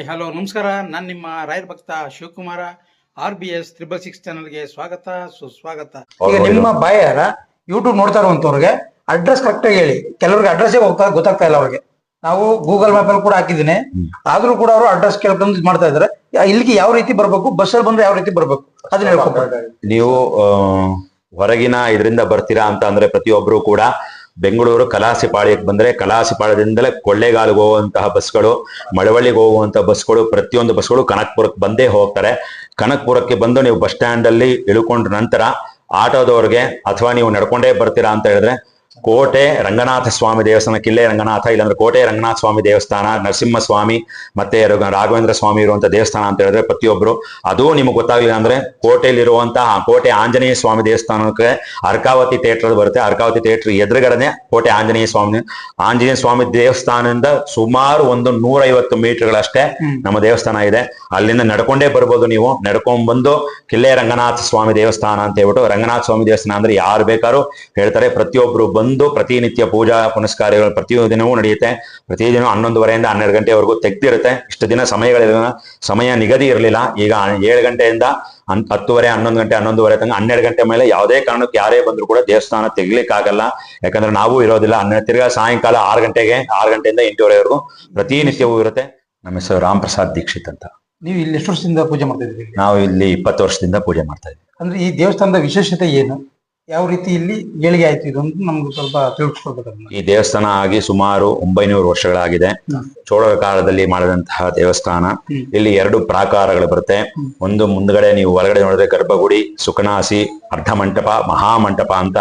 Hi hello ನಮಸ್ಕಾರ. ನಾನು ನಿಮ್ಮ ರಾಯರ್ ಭಕ್ತ Shivakumar. R B S triple six ಚಾನಲ್ಗೆ ಸ್ವಾಗತ ಸುಸ್ವಾಗತ. ಈಗ ನಿಮ್ಮ ಬಾಯಾರ ಯೂಟ್ಯೂಬ್ ನೋಡ್ತಾ ಇರುವಂತವ್ರಿಗೆ ಅಡ್ರೆಸ್ ಕರೆಕ್ಟ್ ಆಗಿ ಹೇಳಿ. ಕೆಲವ್ರಿಗೆ ಅಡ್ರೆಸ್ ಹೋಗ್ತಾ ಗೊತ್ತಾಗ್ತಾ ಇಲ್ಲ ಅವ್ರಿಗೆ. ನಾವು ಗೂಗಲ್ ಮ್ಯಾಪ್ ಅಲ್ಲಿ ಕೂಡ ಹಾಕಿದ್ದೀನಿ. ಆದ್ರೂ ಕೂಡ ಅವರು ಅಡ್ರೆಸ್ ಕೇಳ್ಕೊಂಡು ಇದ್ ಮಾಡ್ತಾ ಇದಾರೆ. ಇಲ್ಲಿಗೆ ಯಾವ ರೀತಿ ಬರ್ಬೇಕು? ಬಸ್ಸಲ್ಲಿ ಬಂದ್ರೆ ಯಾವ ರೀತಿ ಬರ್ಬೇಕು? ಅದನ್ನ ಹೇಳ್ಕೊಡ್ತಾರೆ. ನೀವು ಹೊರಗಿನ ಇದರಿಂದ ಬರ್ತೀರಾ ಅಂತ ಅಂದ್ರೆ ಪ್ರತಿಯೊಬ್ರು ಕೂಡ ಬೆಂಗಳೂರು ಕಲಾಸಿಪಾಳ್ಯಕ್ಕೆ ಬಂದ್ರೆ ಕಲಾಸಿಪಾಳ್ಯದಿಂದಲೇ ಕೊಳ್ಳೇಗಾಲಿಗೆ ಹೋಗುವಂತಹ ಬಸ್ಗಳು, ಮಳವಳ್ಳಿಗೆ ಹೋಗುವಂತಹ ಬಸ್ಗಳು, ಪ್ರತಿಯೊಂದು ಬಸ್ಗಳು ಕನಕ್ಪುರಕ್ಕೆ ಬಂದೇ ಹೋಗ್ತಾರೆ. ಕನಕ್ಪುರಕ್ಕೆ ಬಂದು ನೀವು ಬಸ್ ಸ್ಟ್ಯಾಂಡ್ ಅಲ್ಲಿ ಇಳ್ಕೊಂಡ ನಂತರ ಆಟೋದವ್ರಿಗೆ, ಅಥವಾ ನೀವು ನಡ್ಕೊಂಡೇ ಬರ್ತೀರಾ? ಅಂತ ಹೇಳಿದ್ರೆ ಕೋಟೆ ರಂಗನಾಥ ಸ್ವಾಮಿ ದೇವಸ್ಥಾನ ಕಿಲ್ಲೆ ರಂಗನಾಥ ಇಲ್ಲಾಂದ್ರೆ ಕೋಟೆ ರಂಗನಾಥ ಸ್ವಾಮಿ ದೇವಸ್ಥಾನ ನರಸಿಂಹ ಸ್ವಾಮಿ ಮತ್ತೆ ರಾಘವೇಂದ್ರ ಸ್ವಾಮಿ ಇರುವಂತ ದೇವಸ್ಥಾನ ಅಂತ ಹೇಳಿದ್ರೆ ಪ್ರತಿಯೊಬ್ರು. ಅದು ನಿಮ್ಗೆ ಗೊತ್ತಾಗ್ಲಿಲ್ಲ ಅಂದ್ರೆ ಕೋಟೆಯಲ್ಲಿರುವಂತಹ ಕೋಟೆ ಆಂಜನೇಯ ಸ್ವಾಮಿ ದೇವಸ್ಥಾನಕ್ಕೆ ಅರ್ಕಾವತಿ ಥಿಯೇಟರ್ ಬರುತ್ತೆ. ಅರ್ಕಾವತಿ ಥಿಯೇಟರ್ ಎದುರುಗಡೆನೆ ಕೋಟೆ ಆಂಜನೇಯ ಸ್ವಾಮಿ ಆಂಜನೇಯ ಸ್ವಾಮಿ ದೇವಸ್ಥಾನದಿಂದ ಸುಮಾರು ಒಂದು ನೂರೈವತ್ತು ಮೀಟರ್ಗಳಷ್ಟೇ ನಮ್ಮ ದೇವಸ್ಥಾನ ಇದೆ. ಅಲ್ಲಿಂದ ನಡ್ಕೊಂಡೇ ಬರ್ಬೋದು ನೀವು. ನಡ್ಕೊಂಡ್ ಬಂದು ಕಿಲ್ಲೆ ರಂಗನಾಥ ಸ್ವಾಮಿ ದೇವಸ್ಥಾನ ಅಂತ ಹೇಳ್ಬಿಟ್ಟು ರಂಗನಾಥ ಸ್ವಾಮಿ ದೇವಸ್ಥಾನ ಅಂದ್ರೆ ಯಾರು ಬೇಕಾದ್ರು ಹೇಳ್ತಾರೆ. ಪ್ರತಿಯೊಬ್ರು ಬಂದು ಪ್ರತಿನಿತ್ಯ ಪೂಜಾ ಪುನಸ್ಕಾರಗಳು ಪ್ರತಿದಿನವೂ ನಡೆಯುತ್ತೆ. ಪ್ರತಿದಿನ ಹನ್ನೊಂದುವರೆಯಿಂದ ಹನ್ನೆರಡು ಗಂಟೆವರೆಗೂ ತೆಗ್ದಿರುತ್ತೆ. ಇಷ್ಟು ದಿನ ಸಮಯಗಳಿರಲಿಲ್ಲ ಸಮಯ ನಿಗದಿ ಇರಲಿಲ್ಲ. ಈಗ ಏಳು ಗಂಟೆಯಿಂದ ಹನ್- ಹತ್ತುವರೆ ಹನ್ನೊಂದು ಗಂಟೆ ಹನ್ನೊಂದುವರೆ ತನಕ ಹನ್ನೆರಡು ಗಂಟೆ ಮೇಲೆ ಯಾವುದೇ ಕಾರಣಕ್ಕೆ ಯಾರೇ ಬಂದ್ರು ಕೂಡ ದೇವಸ್ಥಾನ ತೆಗಿಲಿಕ್ಕಾಗಲ್ಲ. ಯಾಕಂದ್ರೆ ನಾವು ಇರೋದಿಲ್ಲ. ಹನ್ನೆರಡು ತಿರ್ಗಾ ಸಾಯಂಕಾಲ ಆರು ಗಂಟೆಗೆ ಆರು ಗಂಟೆಯಿಂದ ಎಂಟುವರೆವರೆಗೂ ಪ್ರತಿನಿತ್ಯವೂ ಇರುತ್ತೆ. ನಮ್ಮ ಹೆಸರು ರಾಮ್ ಪ್ರಸಾದ್ ದೀಕ್ಷಿತ್ ಅಂತ. ನೀವು ಇಲ್ಲಿ ಎಷ್ಟು ವರ್ಷದಿಂದ ಪೂಜೆ ಮಾಡ್ತಾ ಇದ್ದೀರಿ? ನಾವು ಇಲ್ಲಿ ಇಪ್ಪತ್ತು ವರ್ಷದಿಂದ ಪೂಜೆ ಮಾಡ್ತಾ ಇದ್ದೀವಿ. ಅಂದ್ರೆ ಈ ದೇವಸ್ಥಾನದ ವಿಶೇಷತೆ ಏನು? ಯಾವ ರೀತಿ ಇಲ್ಲಿ ಏಳಿಗೆ ಆಯ್ತು ಇದು ಅಂತ ನಮ್ಗೆ ಸ್ವಲ್ಪ ತಿಳಿಸ್ಕೊಡ್ಬೇಕು ಈ ದೇವಸ್ಥಾನ ಆಗಿ ಸುಮಾರು ಒಂಬೈನೂರು ವರ್ಷಗಳಾಗಿದೆ. ಚೋಳರ ಕಾಲದಲ್ಲಿ ಮಾಡಿದಂತಹ ದೇವಸ್ಥಾನ. ಇಲ್ಲಿ ಎರಡು ಪ್ರಾಕಾರಗಳು ಬರುತ್ತೆ. ಒಂದು ಮುಂದ್ಗಡೆ ನೀವು ಹೊರಗಡೆ ನೋಡಿದ್ರೆ ಗರ್ಭಗುಡಿ ಸುಖನಾಸಿ ಅರ್ಧ ಮಂಟಪ ಮಹಾಮಂಟಪ ಅಂತ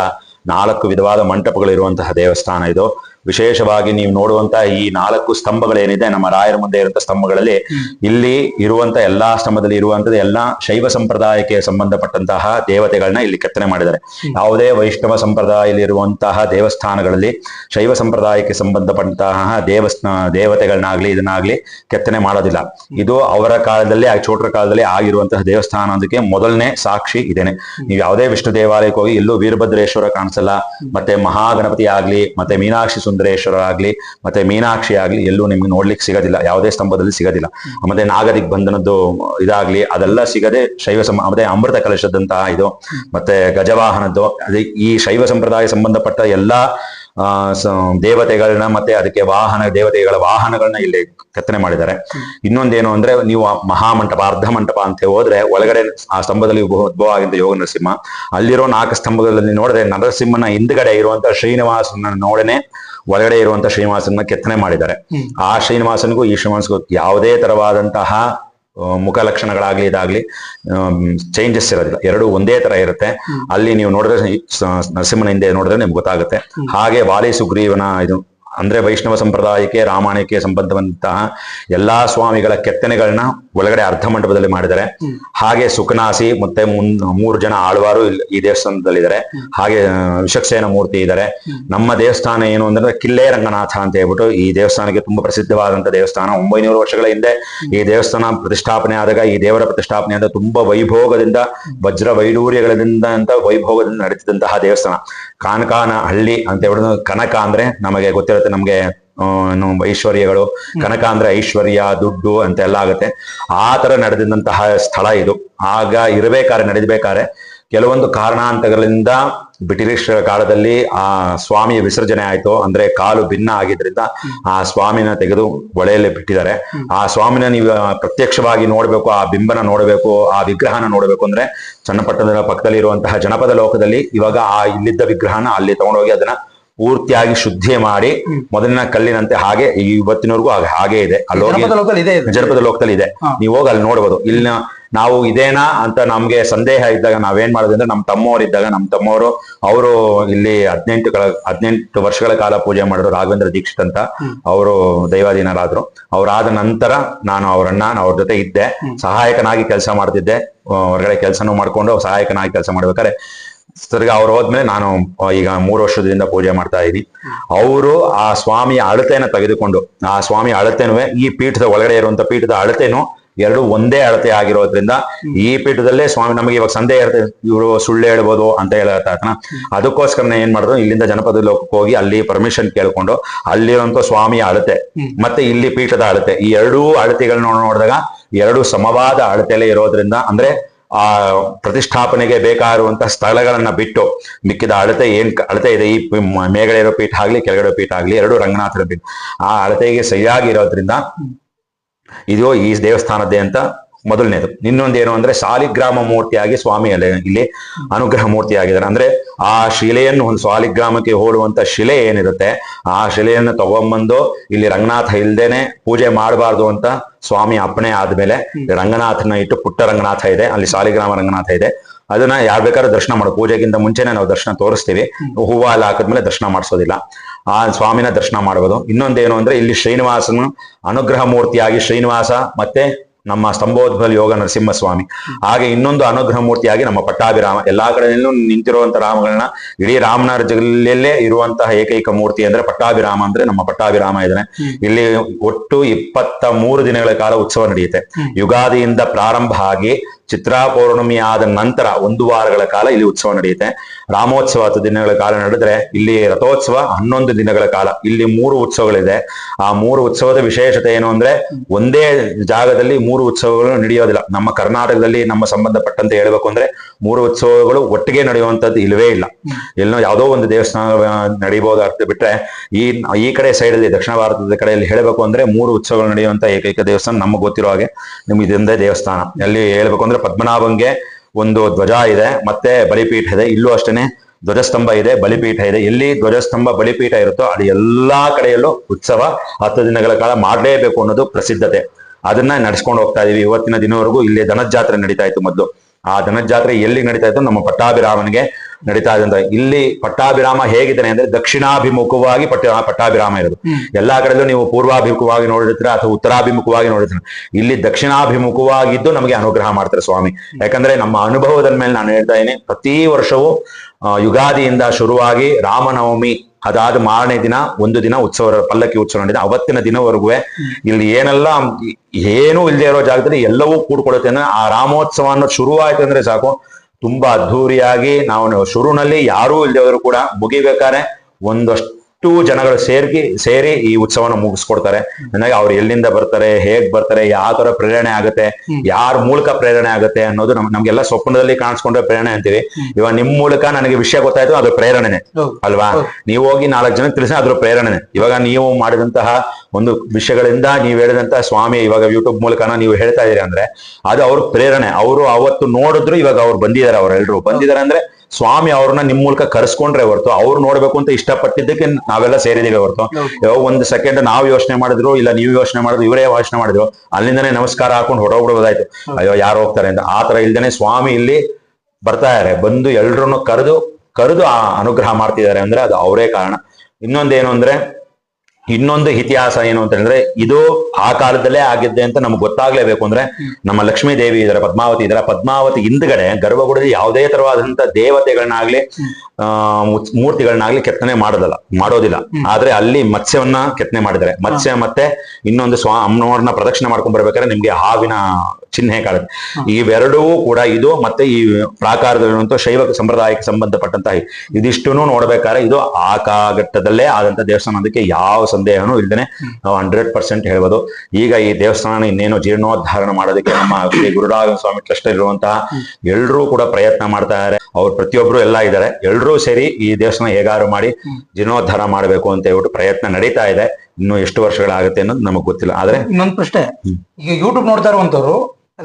ನಾಲ್ಕು ವಿಧವಾದ ಮಂಟಪಗಳು ಇರುವಂತಹ ದೇವಸ್ಥಾನ ಇದು. ವಿಶೇಷವಾಗಿ ನೀವು ನೋಡುವಂತಹ ಈ ನಾಲ್ಕು ಸ್ತಂಭಗಳೇನಿದೆ ನಮ್ಮ ರಾಯರ ಮುಂದೆ ಇರುವಂತ ಸ್ತಂಭಗಳಲ್ಲಿ ಇಲ್ಲಿ ಇರುವಂತ ಎಲ್ಲಾ ಸ್ತಂಭದಲ್ಲಿ ಇರುವಂತದ್ದು ಎಲ್ಲಾ ಶೈವ ಸಂಪ್ರದಾಯಕ್ಕೆ ಸಂಬಂಧಪಟ್ಟಂತಹ ದೇವತೆಗಳನ್ನ ಇಲ್ಲಿ ಕೆತ್ತನೆ ಮಾಡಿದ್ದಾರೆ. ಯಾವುದೇ ವೈಷ್ಣವ ಸಂಪ್ರದಾಯದಲ್ಲಿ ಇರುವಂತಹ ದೇವಸ್ಥಾನಗಳಲ್ಲಿ ಶೈವ ಸಂಪ್ರದಾಯಕ್ಕೆ ಸಂಬಂಧಪಟ್ಟಂತಹ ದೇವಸ್ಥಾನ ದೇವತೆಗಳನ್ನಾಗ್ಲಿ ಇದನ್ನಾಗ್ಲಿ ಕೆತ್ತನೆ ಮಾಡೋದಿಲ್ಲ. ಇದು ಅವರ ಕಾಲದಲ್ಲಿ ಆ ಚೋಟರ ಕಾಲದಲ್ಲಿ ಆಗಿರುವಂತಹ ದೇವಸ್ಥಾನ ಅದಕ್ಕೆ ಮೊದಲನೇ ಸಾಕ್ಷಿ ಇದೇನೆ. ನೀವು ಯಾವುದೇ ವಿಷ್ಣು ದೇವಾಲಯಕ್ಕೆ ಹೋಗಿ ಇಲ್ಲೂ ವೀರಭದ್ರೇಶ್ವರ ಕಾಣಿಸಲ್ಲ ಮತ್ತೆ ಮಹಾಗಣಪತಿ ಆಗ್ಲಿ ಮತ್ತೆ ಮೀನಾಕ್ಷಿ ಸುಂದರೇಶ್ವರ ಆಗ್ಲಿ ಮತ್ತೆ ಮೀನಾಕ್ಷಿ ಆಗ್ಲಿ ಎಲ್ಲೂ ನಿಮ್ಗೆ ನೋಡ್ಲಿಕ್ಕೆ ಸಿಗೋದಿಲ್ಲ. ಯಾವುದೇ ಸ್ತಂಭದಲ್ಲಿ ಸಿಗೋದಿಲ್ಲ. ಮತ್ತೆ ನಾಗದಿಗ್ ಬಂಧನದ್ದು ಇದಾಗ್ಲಿ, ಅದೆಲ್ಲ ಸಿಗದೆ ಶೈವ ಸಮ ಮತ್ತೆ ಅಮೃತ ಕಲಶದಂತಹ ಇದು. ಮತ್ತೆ ಗಜವಾಹನದ್ದು, ಅದೇ ಈ ಶೈವ ಸಂಪ್ರದಾಯ ಸಂಬಂಧಪಟ್ಟ ಎಲ್ಲಾ ಆ ದೇವತೆಗಳನ್ನ ಮತ್ತೆ ಅದಕ್ಕೆ ವಾಹನ ದೇವತೆಗಳ ವಾಹನಗಳನ್ನ ಇಲ್ಲಿ ಕೆತ್ತನೆ ಮಾಡಿದ್ದಾರೆ. ಇನ್ನೊಂದೇನು ಅಂದ್ರೆ ನೀವು ಮಹಾಮಂಟಪ ಅರ್ಧ ಮಂಟಪ ಅಂತ ಹೋದ್ರೆ ಒಳಗಡೆ ಆ ಸ್ತಂಭದಲ್ಲಿ ಉದ್ಭವ ಆಗಿದ್ದ ಯೋಗ ನರಸಿಂಹ ಅಲ್ಲಿರೋ ನಾಲ್ಕು ಸ್ತಂಭಗಳಲ್ಲಿ ನೋಡಿದ್ರೆ ನರಸಿಂಹನ ಹಿಂದ್ಗಡೆ ಇರುವಂತ ಶ್ರೀನಿವಾಸನ ನೋಡನೆ ಒಳಗಡೆ ಇರುವಂತ ಶ್ರೀನಿವಾಸನ ಕೆತ್ತನೆ ಮಾಡಿದ್ದಾರೆ. ಆ ಶ್ರೀನಿವಾಸನಿಗೂ ಈ ಶ್ರೀನಿವಾಸಗೂ ಯಾವುದೇ ತರವಾದಂತಹ ಮುಖ ಲಕ್ಷಣಗಳಾಗ್ಲಿ ಇದಾಗ್ಲಿ ಚೇಂಜಸ್ ಇರೋದಿಲ್ಲ. ಎರಡು ಒಂದೇ ತರ ಇರುತ್ತೆ. ಅಲ್ಲಿ ನೀವು ನೋಡಿದ್ರೆ ನರಸಿಂಹನ ಹಿಂದೆ ನೋಡಿದ್ರೆ ನಿಮ್ಗೆ ಗೊತ್ತಾಗುತ್ತೆ. ಹಾಗೆ ವಾಲಿ ಸುಗ್ರೀವನ ಇದು ಅಂದ್ರೆ ವೈಷ್ಣವ ಸಂಪ್ರದಾಯಕ್ಕೆ ರಾಮಾಯಣಕ್ಕೆ ಸಂಬಂಧವಂತಹ ಎಲ್ಲಾ ಸ್ವಾಮಿಗಳ ಕೆತ್ತನೆಗಳನ್ನ ಒಳಗಡೆ ಅರ್ಧ ಮಂಟಪದಲ್ಲಿ ಮಾಡಿದ್ದಾರೆ. ಹಾಗೆ ಸುಖನಾಸಿ ಮತ್ತೆ ಮೂರು ಜನ ಆಳ್ವಾರು ಈ ದೇವಸ್ಥಾನದಲ್ಲಿದ್ದಾರೆ. ಹಾಗೆ ವಿಶಕ್ಸೇನ ವಿಷಕ್ಸೇನ ಮೂರ್ತಿ ಇದ್ದಾರೆ. ನಮ್ಮ ದೇವಸ್ಥಾನ ಏನು ಅಂದ್ರೆ ಕಿಲ್ಲೆ ರಂಗನಾಥ ಅಂತ ಹೇಳ್ಬಿಟ್ಟು ಈ ದೇವಸ್ಥಾನಕ್ಕೆ ತುಂಬಾ ಪ್ರಸಿದ್ಧವಾದಂತ ದೇವಸ್ಥಾನ. ಒಂಬೈನೂರು ವರ್ಷಗಳ ಹಿಂದೆ ಈ ದೇವಸ್ಥಾನ ಪ್ರತಿಷ್ಠಾಪನೆ ಆದಾಗ ಈ ದೇವರ ಪ್ರತಿಷ್ಠಾಪನೆ ಅಂತ ತುಂಬಾ ವೈಭೋಗದಿಂದ ವಜ್ರ ವೈಡೂರ್ಯಗಳಿಂದ ಅಂತ ವೈಭೋಗದಿಂದ ನಡೆಸಿದಂತಹ ದೇವಸ್ಥಾನ. ಕಾನಕಾನ ಹಳ್ಳಿ ಅಂತ ಹೇಳೋದು ಕನಕ ಅಂದ್ರೆ ನಮಗೆ ಗೊತ್ತಿರುತ್ತೆ. ನಮ್ಗೆ ಏನು ಐಶ್ವರ್ಯಗಳು ಕನಕ ಅಂದ್ರೆ ಐಶ್ವರ್ಯ ದುಡ್ಡು ಅಂತ ಎಲ್ಲ ಆಗುತ್ತೆ. ಆ ತರ ನಡೆದಿದ್ದಂತಹ ಸ್ಥಳ ಇದು. ಆಗ ಇರಬೇಕಾದ್ರೆ ನಡೆದಬೇಕಾದ್ರೆ ಕೆಲವೊಂದು ಕಾರಣಾಂತಗಳಿಂದ ಬ್ರಿಟಿಷರ ಕಾಲದಲ್ಲಿ ಆ ಸ್ವಾಮಿಯ ವಿಸರ್ಜನೆ ಆಯ್ತು. ಅಂದ್ರೆ ಕಾಲು ಭಿನ್ನ ಆಗಿದ್ರಿಂದ ಆ ಸ್ವಾಮಿನ ತೆಗೆದು ಒಳೆಯಲ್ಲಿ ಬಿಟ್ಟಿದ್ದಾರೆ. ಆ ಸ್ವಾಮಿನ ನೀವು ಪ್ರತ್ಯಕ್ಷವಾಗಿ ನೋಡ್ಬೇಕು ಆ ಬಿಂಬನ ನೋಡಬೇಕು ಆ ವಿಗ್ರಹನ ನೋಡ್ಬೇಕು ಅಂದ್ರೆ ಚನ್ನಪಟ್ಟಣದ ಪಕ್ಕದಲ್ಲಿ ಇರುವಂತಹ ಜನಪದ ಲೋಕದಲ್ಲಿ ಇವಾಗ ಆ ಇಲ್ಲಿದ್ದ ವಿಗ್ರಹನ ಅಲ್ಲಿ ತಗೊಂಡೋಗಿ ಅದನ್ನ ಪೂರ್ತಿಯಾಗಿ ಶುದ್ಧಿ ಮಾಡಿ ಮೊದಲಿನ ಕಲ್ಲಿನಂತೆ ಹಾಗೆ ಇವತ್ತಿನವರೆಗೂ ಹಾಗೆ- ಹಾಗೆ ಇದೆ. ಅಲ್ಲಿ ಜನಪದ ಲೋಕದಲ್ಲಿ ಇದೆ. ನೀವು ಹೋಗಿ ಅಲ್ಲಿ ನೋಡಬಹುದು ಇಲ್ಲಿನ ನಾವು ಇದೇನಾ ಅಂತ ನಮ್ಗೆ ಸಂದೇಹ ಇದ್ದಾಗ ನಾವೇನ್ ಮಾಡೋದು ಅಂದ್ರೆ ನಮ್ಮ ತಮ್ಮವರು ಇದ್ದಾಗ ನಮ್ಮ ತಮ್ಮವರು ಅವರು ಇಲ್ಲಿ ಹದಿನೆಂಟು ಹದಿನೆಂಟು ವರ್ಷಗಳ ಕಾಲ ಪೂಜೆ ಮಾಡಿದ್ರು ರಾಘವೇಂದ್ರ ದೀಕ್ಷಿತ್ ಅಂತ. ಅವರು ದೈವಾಧೀನರಾದ್ರು. ಅವ್ರಾದ ನಂತರ ನಾನು ಅವರನ್ನ ನಾನು ಅವ್ರ ಜೊತೆ ಇದ್ದೆ. ಸಹಾಯಕನಾಗಿ ಕೆಲಸ ಮಾಡ್ತಿದ್ದೆ. ಹೊರಗಡೆ ಕೆಲಸನೂ ಮಾಡ್ಕೊಂಡು ಸಹಾಯಕನಾಗಿ ಕೆಲಸ ಮಾಡ್ಬೇಕಾದ್ರೆ ತಿರ್ಗಾ ಅವ್ರು ಹೋದ್ಮೇಲೆ ನಾನು ಈಗ ಮೂರು ವರ್ಷದಿಂದ ಪೂಜೆ ಮಾಡ್ತಾ ಇದ್ದೀನಿ ಅವರು ಆ ಸ್ವಾಮಿಯ ಅಳತೆನ ತೆಗೆದುಕೊಂಡು, ಆ ಸ್ವಾಮಿ ಅಳತೆನೂ ಈ ಪೀಠದ ಒಳಗಡೆ ಇರುವಂತ ಪೀಠದ ಅಳತೆನು ಎರಡು ಒಂದೇ ಅಳತೆ ಆಗಿರೋದ್ರಿಂದ ಈ ಪೀಠದಲ್ಲೇ ಸ್ವಾಮಿ ನಮಗೆ ಇವಾಗ ಸಂದೇಹ ಇರುತ್ತೆ. ಇವರು ಸುಳ್ಳು ಹೇಳ್ಬೋದು ಅಂತ ಹೇಳ್ತಾ ಅದಕ್ಕೋಸ್ಕರ ಅದಕ್ಕೋಸ್ಕರ ಏನ್ ಮಾಡಿದ್ರು, ಇಲ್ಲಿಂದ ಜನಪದ ಲೋಕಕ್ಕೆ ಹೋಗಿ ಅಲ್ಲಿ ಪರ್ಮಿಷನ್ ಕೇಳ್ಕೊಂಡು ಅಲ್ಲಿರುವಂತ ಸ್ವಾಮಿಯ ಅಳತೆ, ಮತ್ತೆ ಇಲ್ಲಿ ಪೀಠದ ಅಳತೆ, ಈ ಎರಡೂ ಅಳತೆಗಳನ್ನ ನೋಡಿದಾಗ ಎರಡು ಸಮವಾದ ಅಳತೆಲೆ ಇರೋದ್ರಿಂದ ಅಂದ್ರೆ ಆ ಪ್ರತಿಷ್ಠಾಪನೆಗೆ ಬೇಕಾಗಿರುವಂತಹ ಸ್ಥಳಗಳನ್ನ ಬಿಟ್ಟು ಮಿಕ್ಕಿದ ಅಳತೆ ಏನ್ ಅಳತೆ ಇದೆ ಈ ಪಿ- ಮ- ಮೇಲ್ಗಡೆ ಇರೋ ಪೀಠ ಆಗ್ಲಿ ಕೆಳಗಡೆ ಪೀಠ ಆಗ್ಲಿ ಎರಡು ರಂಗನಾಥರ ಪೀಠ. ಆ ಅಳತೆಗೆ ಸರಿಯಾಗಿ ಇರೋದ್ರಿಂದ ಇದು ಈ ದೇವಸ್ಥಾನದ್ದೇ ಅಂತ ಮೊದಲನೇದು. ಇನ್ನೊಂದೇನು ಅಂದ್ರೆ ಸಾಲಿಗ್ರಾಮ ಮೂರ್ತಿಯಾಗಿ ಸ್ವಾಮಿ ಅಲ್ಲಿ ಇಲ್ಲಿ ಅನುಗ್ರಹ ಮೂರ್ತಿ ಆಗಿದ್ದಾರೆ ಅಂದ್ರೆ ಆ ಶಿಲೆಯನ್ನು ಒಂದು ಸಾಲಿಗ್ರಾಮಕ್ಕೆ ಹೋಲುವಂತ ಶಿಲೆ ಏನಿರುತ್ತೆ ಆ ಶಿಲೆಯನ್ನು ತಗೊಂಬಂದು ಇಲ್ಲಿ ರಂಗನಾಥ ಇಲ್ದೇನೆ ಪೂಜೆ ಮಾಡಬಾರ್ದು ಅಂತ ಸ್ವಾಮಿ ಅಪ್ಪಣೆ ಆದ್ಮೇಲೆ ರಂಗನಾಥನ ಇಟ್ಟು ಪುಟ್ಟ ರಂಗನಾಥ ಇದೆ. ಅಲ್ಲಿ ಸಾಲಿಗ್ರಾಮ ರಂಗನಾಥ ಇದೆ. ಅದನ್ನ ಯಾರು ಬೇಕಾದ್ರೂ ದರ್ಶನ ಮಾಡೋದು ಪೂಜೆಗಿಂತ ಮುಂಚೆನೆ ನಾವು ದರ್ಶನ ತೋರಿಸ್ತೀವಿ. ಹೂವ ಎಲ್ಲ ಹಾಕಿದ್ಮೇಲೆ ದರ್ಶನ ಮಾಡಿಸೋದಿಲ್ಲ. ಆ ಸ್ವಾಮಿನ ದರ್ಶನ ಮಾಡಬಹುದು ಇನ್ನೊಂದೇನು ಅಂದ್ರೆ ಇಲ್ಲಿ ಶ್ರೀನಿವಾಸನು ಅನುಗ್ರಹ ಮೂರ್ತಿಯಾಗಿ ಶ್ರೀನಿವಾಸ ಮತ್ತೆ ನಮ್ಮ ಸ್ತಂಭೋದ್ಭವ ಯೋಗ ನರಸಿಂಹ ಸ್ವಾಮಿ ಹಾಗೆ ಇನ್ನೊಂದು ಅನುಗ್ರಹ ಮೂರ್ತಿಯಾಗಿ ನಮ್ಮ ಪಟ್ಟಾಭಿರಾಮ. ಎಲ್ಲಾ ಕಡೆಯಲ್ಲೂ ನಿಂತಿರುವಂತಹ ರಾಮಗಳನ್ನ ಇಡೀ ರಾಮನಗರ ಜಿಲ್ಲೆಯಲ್ಲೇ ಇರುವಂತಹ ಏಕೈಕ ಮೂರ್ತಿ ಅಂದ್ರೆ ಪಟ್ಟಾಭಿರಾಮ ಅಂದ್ರೆ ನಮ್ಮ ಪಟ್ಟಾಭಿರಾಮ ಇದ್ದಾನೆ. ಇಲ್ಲಿ ಒಟ್ಟು ಇಪ್ಪತ್ತ ಮೂರು ದಿನಗಳ ಕಾಲ ಉತ್ಸವ ನಡೆಯುತ್ತೆ. ಯುಗಾದಿಯಿಂದ ಪ್ರಾರಂಭ ಆಗಿ ಚಿತ್ರಾ ಪೌರ್ಣಮಿ ಆದ ನಂತರ ಒಂದು ವಾರಗಳ ಕಾಲ ಇಲ್ಲಿ ಉತ್ಸವ ನಡೆಯುತ್ತೆ. ರಾಮೋತ್ಸವ ಹತ್ತು ದಿನಗಳ ಕಾಲ ನಡೆದ್ರೆ ಇಲ್ಲಿ ರಥೋತ್ಸವ ಹನ್ನೊಂದು ದಿನಗಳ ಕಾಲ. ಇಲ್ಲಿ ಮೂರು ಉತ್ಸವಗಳಿದೆ. ಆ ಮೂರು ಉತ್ಸವದ ವಿಶೇಷತೆ ಏನು ಅಂದ್ರೆ ಒಂದೇ ಜಾಗದಲ್ಲಿ ಮೂರು ಉತ್ಸವಗಳು ನಡೆಯೋದಿಲ್ಲ. ನಮ್ಮ ಕರ್ನಾಟಕದಲ್ಲಿ ನಮ್ಮ ಸಂಬಂಧಪಟ್ಟಂತೆ ಹೇಳ್ಬೇಕು ಅಂದ್ರೆ ಮೂರು ಉತ್ಸವಗಳು ಒಟ್ಟಿಗೆ ನಡೆಯುವಂತದ್ದು ಇಲ್ಲವೇ ಇಲ್ಲ. ಎಲ್ಲೋ ಯಾವುದೋ ಒಂದು ದೇವಸ್ಥಾನ ನಡೀಬಹುದು ಅರ್ಥ ಬಿಟ್ರೆ ಈ ಈ ಕಡೆ ಸೈಡ್ ಅಲ್ಲಿ ದಕ್ಷಿಣ ಭಾರತದ ಕಡೆಯಲ್ಲಿ ಹೇಳಬೇಕು ಅಂದ್ರೆ ಮೂರು ಉತ್ಸವಗಳು ನಡೆಯುವಂತ ಏಕೈಕ ದೇವಸ್ಥಾನ ನಮಗೆ ಗೊತ್ತಿರೋ ಹಾಗೆ. ನಿಮ್ಗೆ ಇದೊಂದೇ ದೇವಸ್ಥಾನ. ಅಲ್ಲಿ ಹೇಳ್ಬೇಕು ಅಂದ್ರೆ ಪದ್ಮನಾಭಂಗೆ ಒಂದು ಧ್ವಜ ಇದೆ, ಮತ್ತೆ ಬಲಿಪೀಠ ಇದೆ. ಇಲ್ಲೂ ಅಷ್ಟೇನೆ ಧ್ವಜಸ್ತಂಭ ಇದೆ, ಬಲಿಪೀಠ ಇದೆ. ಎಲ್ಲಿ ಧ್ವಜಸ್ತಂಭ, ಬಲಿಪೀಠ ಇರುತ್ತೋ ಅದು ಎಲ್ಲಾ ಕಡೆಯಲ್ಲೂ ಉತ್ಸವ ಹತ್ತು ದಿನಗಳ ಕಾಲ ಮಾಡಲೇಬೇಕು ಅನ್ನೋದು ಪ್ರಸಿದ್ಧತೆ. ಅದನ್ನ ನಡೆಸ್ಕೊಂಡು ಹೋಗ್ತಾ ಇದೀವಿ. ಇವತ್ತಿನ ದಿನವರೆಗೂ ಇಲ್ಲಿ ದನದ ಜಾತ್ರೆ ನಡೀತಾ ಇತ್ತು ಮೊದಲು. ಆ ದನದ ಜಾತ್ರೆ ಎಲ್ಲಿ ನಡೀತಾ ಇತ್ತು? ನಮ್ಮ ಪಟ್ಟಾಭಿರಾಮನಿಗೆ ನಡೀತಾ ಇದ್ದಂತ ಇಲ್ಲಿ ಪಟ್ಟಾಭಿರಾಮ ಹೇಗಿದ್ದಾನೆ ಅಂದ್ರೆ ದಕ್ಷಿಣಾಭಿಮುಖವಾಗಿ ಪಟ್ಟ ಪಟ್ಟಾಭಿರಾಮ ಇರೋದು. ಎಲ್ಲಾ ಕಡೆಯಲ್ಲೂ ನೀವು ಪೂರ್ವಾಭಿಮುಖವಾಗಿ ನೋಡಿರ್ತೀರಾ ಅಥವಾ ಉತ್ತರಾಭಿಮುಖವಾಗಿ ನೋಡಿರ್ತೀರ? ಇಲ್ಲಿ ದಕ್ಷಿಣಾಭಿಮುಖವಾಗಿದ್ದು ನಮಗೆ ಅನುಗ್ರಹ ಮಾಡ್ತಾರೆ ಸ್ವಾಮಿ. ಯಾಕಂದ್ರೆ ನಮ್ಮ ಅನುಭವದ ಮೇಲೆ ನಾನು ಹೇಳ್ತಾ ಇದ್ದೀನಿ ಪ್ರತಿ ವರ್ಷವೂ ಯುಗಾದಿಯಿಂದ ಶುರುವಾಗಿ ರಾಮನವಮಿ ಅದಾದ ಮಾರನೇ ದಿನ ಒಂದು ದಿನ ಉತ್ಸವ ಪಲ್ಲಕ್ಕಿ ಉತ್ಸವ ನಡೆದ ಅವತ್ತಿನ ದಿನವರೆಗೂ ಇಲ್ಲಿ ಏನೆಲ್ಲ ಏನೂ ಇಲ್ಲದೆ ಇರೋ ಜಾಗದಲ್ಲಿ ಎಲ್ಲವೂ ಕೂಡ್ಕೊಳ್ಳುತ್ತೆ ಅಂದ್ರೆ ಆ ರಾಮೋತ್ಸವ ಅನ್ನೋದು ಶುರುವಾಯ್ತು ಅಂದ್ರೆ ಸಾಕು. ತುಂಬಾ ಅದ್ಧೂರಿಯಾಗಿ ನಾವು ಶುರುನಲ್ಲಿ ಯಾರೂ ಇಲ್ಲದೆ ಕೂಡ ಮುಗಿಬೇಕಾರೆ ಒಂದಷ್ಟು ಜನಗಳು ಸೇರ್ಗಿ ಸೇರಿ ಈ ಉತ್ಸವನ ಮುಗಿಸ್ಕೊಡ್ತಾರೆ. ನನಗೆ ಅವ್ರು ಎಲ್ಲಿಂದ ಬರ್ತಾರೆ ಹೇಗ್ ಬರ್ತಾರೆ ಯಾವ ತರ ಪ್ರೇರಣೆ ಆಗುತ್ತೆ ಯಾರ ಮೂಲಕ ಪ್ರೇರಣೆ ಆಗುತ್ತೆ ಅನ್ನೋದು ನಮ್ ನಮ್ಗೆಲ್ಲ ಸ್ವಪ್ನದಲ್ಲಿ ಕಾಣಿಸ್ಕೊಂಡ್ರೆ ಪ್ರೇರಣೆ ಅಂತೀವಿ. ಇವಾಗ ನಿಮ್ ಮೂಲಕ ನನಗೆ ವಿಷಯ ಗೊತ್ತಾಯ್ತು ಅದು ಪ್ರೇರಣೆನೆ. ಅಲ್ವಾ? ನೀವು ಹೋಗಿ ನಾಲ್ಕು ಜನ ತಿಳಿಸಿ ಅದ್ರ ಪ್ರೇರಣೆನೆ. ಇವಾಗ ನೀವು ಮಾಡಿದಂತಹ ಒಂದು ವಿಷಯಗಳಿಂದ ನೀವು ಹೇಳಿದಂತಹ ಸ್ವಾಮಿ ಇವಾಗ ಯೂಟ್ಯೂಬ್ ಮೂಲಕನ ನೀವು ಹೇಳ್ತಾ ಇದೀರಿ ಅಂದ್ರೆ ಅದು ಅವ್ರ ಪ್ರೇರಣೆ. ಅವರು ಅವತ್ತು ನೋಡಿದ್ರು ಇವಾಗ ಅವ್ರು ಬಂದಿದ್ದಾರೆ ಅವರೆಲ್ಲರೂ ಬಂದಿದ್ದಾರೆ ಅಂದ್ರೆ ಸ್ವಾಮಿ ಅವ್ರನ್ನ ನಿಮ್ ಮೂಲಕ ಕರ್ಸ್ಕೊಂಡ್ರೆ ಹೊರತು ಅವ್ರು ನೋಡ್ಬೇಕು ಅಂತ ಇಷ್ಟಪಟ್ಟಿದ್ದಕ್ಕೆ ನಾವೆಲ್ಲ ಸೇರಿದೀವಿ ಹೊರತು. ಯೋ ಒಂದು ಸೆಕೆಂಡ್ ನಾವು ಯೋಚನೆ ಮಾಡಿದ್ರು ಇಲ್ಲ ನೀವು ಯೋಚನೆ ಮಾಡಿದ್ರು ಇವರೇ ಯೋಚನೆ ಮಾಡಿದ್ರು. ಅಲ್ಲಿಂದನೇ ನಮಸ್ಕಾರ ಹಾಕೊಂಡು ಹೊರಬಿಡ್ಬೋದಾಯ್ತು ಅಯ್ಯೋ ಯಾರು ಹೋಗ್ತಾರೆ ಅಂತ. ಆ ತರ ಇಲ್ದೇನೆ ಸ್ವಾಮಿ ಇಲ್ಲಿ ಬರ್ತಾ ಇದಾರೆ. ಬಂದು ಎಲ್ರನ್ನು ಕರೆದು ಕರೆದು ಆ ಅನುಗ್ರಹ ಮಾಡ್ತಿದ್ದಾರೆ ಅಂದ್ರೆ ಅದು ಅವರೇ ಕಾರಣ. ಇನ್ನೊಂದೇನು ಅಂದ್ರೆ ಇನ್ನೊಂದು ಇತಿಹಾಸ ಏನು ಅಂತ ಹೇಳಿದ್ರೆ, ಇದು ಆ ಕಾಲದಲ್ಲೇ ಆಗಿದ್ದೆ ಅಂತ ನಮ್ಗೆ ಗೊತ್ತಾಗ್ಲೇಬೇಕು ಅಂದ್ರೆ, ನಮ್ಮ ಲಕ್ಷ್ಮೀ ದೇವಿ ಇದ್ರೆ ಪದ್ಮಾವತಿ ಇದರ ಪದ್ಮಾವತಿ ಹಿಂದ್ಗಡೆ ಗರ್ಭಗುಡದಲ್ಲಿ ಯಾವುದೇ ತರವಾದಂತ ದೇವತೆಗಳನ್ನಾಗ್ಲಿ, ಆ ಮೂರ್ತಿಗಳನ್ನಾಗ್ಲಿ ಕೆತ್ತನೆ ಮಾಡೋದಲ್ಲ, ಮಾಡೋದಿಲ್ಲ. ಆದ್ರೆ ಅಲ್ಲಿ ಮತ್ಸ್ಯವನ್ನ ಕೆತ್ತನೆ ಮಾಡಿದ್ದಾರೆ. ಮತ್ಸ್ಯ ಮತ್ತೆ ಇನ್ನೊಂದು ಸ್ವಾ, ಅಮ್ಮನವ್ರನ್ನ ಪ್ರದಕ್ಷಿಣೆ ಮಾಡ್ಕೊಂಡ್ ಬರ್ಬೇಕಾದ್ರೆ ನಿಮ್ಗೆ ಹಾವಿನ ಚಿಹ್ನೆ ಕಾಣುತ್ತೆ. ಇವೆರಡೂ ಕೂಡ ಇದು ಮತ್ತೆ ಈ ಪ್ರಾಕಾರದಲ್ಲಿರುವಂತ ಶೈವ ಸಂಪ್ರದಾಯಕ್ಕೆ ಸಂಬಂಧಪಟ್ಟಂತ ಇದಿಷ್ಟು ನೋಡ್ಬೇಕಾದ್ರೆ ಇದು ಆ ಕಾಲಘಟ್ಟದಲ್ಲೇ ಆದಂತ ದೇವಸ್ಥಾನ ಅದಕ್ಕೆ ಯಾವ ಸಂದೇಹನೂ ಇಲ್ದೇನೆ ನಾವು ಹಂಡ್ರೆಡ್ ಪರ್ಸೆಂಟ್ ಹೇಳ್ಬೋದು. ಈಗ ಈ ದೇವಸ್ಥಾನ ಇನ್ನೇನು ಜೀರ್ಣೋದ್ಧಾರಣ ಮಾಡೋದಕ್ಕೆ ನಮ್ಮ ಶ್ರೀ ಗುರುರಾಘವ ಸ್ವಾಮಿ ಟ್ರಸ್ಟ್ ಇರುವಂತಹ ಎಲ್ಲರೂ ಕೂಡ ಪ್ರಯತ್ನ ಮಾಡ್ತಾ ಇದ್ದಾರೆ ಅವ್ರು ಪ್ರತಿಯೊಬ್ರು ಎಲ್ಲ ಇದ್ದಾರೆ ಎಲ್ಲರೂ ಸೇರಿ ಈ ದೇವಸ್ಥಾನ ಹೇಗಾರು ಮಾಡಿ ಜೀರ್ಣೋದ್ಧಾರ ಮಾಡಬೇಕು ಅಂತ ಹೇಳ್ಬಿಟ್ಟು ಪ್ರಯತ್ನ ನಡೀತಾ ಇದೆ. ಇನ್ನು ಎಷ್ಟು ವರ್ಷಗಳಾಗುತ್ತೆ ಅನ್ನೋದು ನಮಗ್ ಗೊತ್ತಿಲ್ಲ. ಆದ್ರೆ ಇನ್ನೊಂದು ಪ್ರಶ್ನೆ. ಈಗ ಯೂಟ್ಯೂಬ್ ನೋಡ್ತಾ ಇರುವಂತವ್ರು,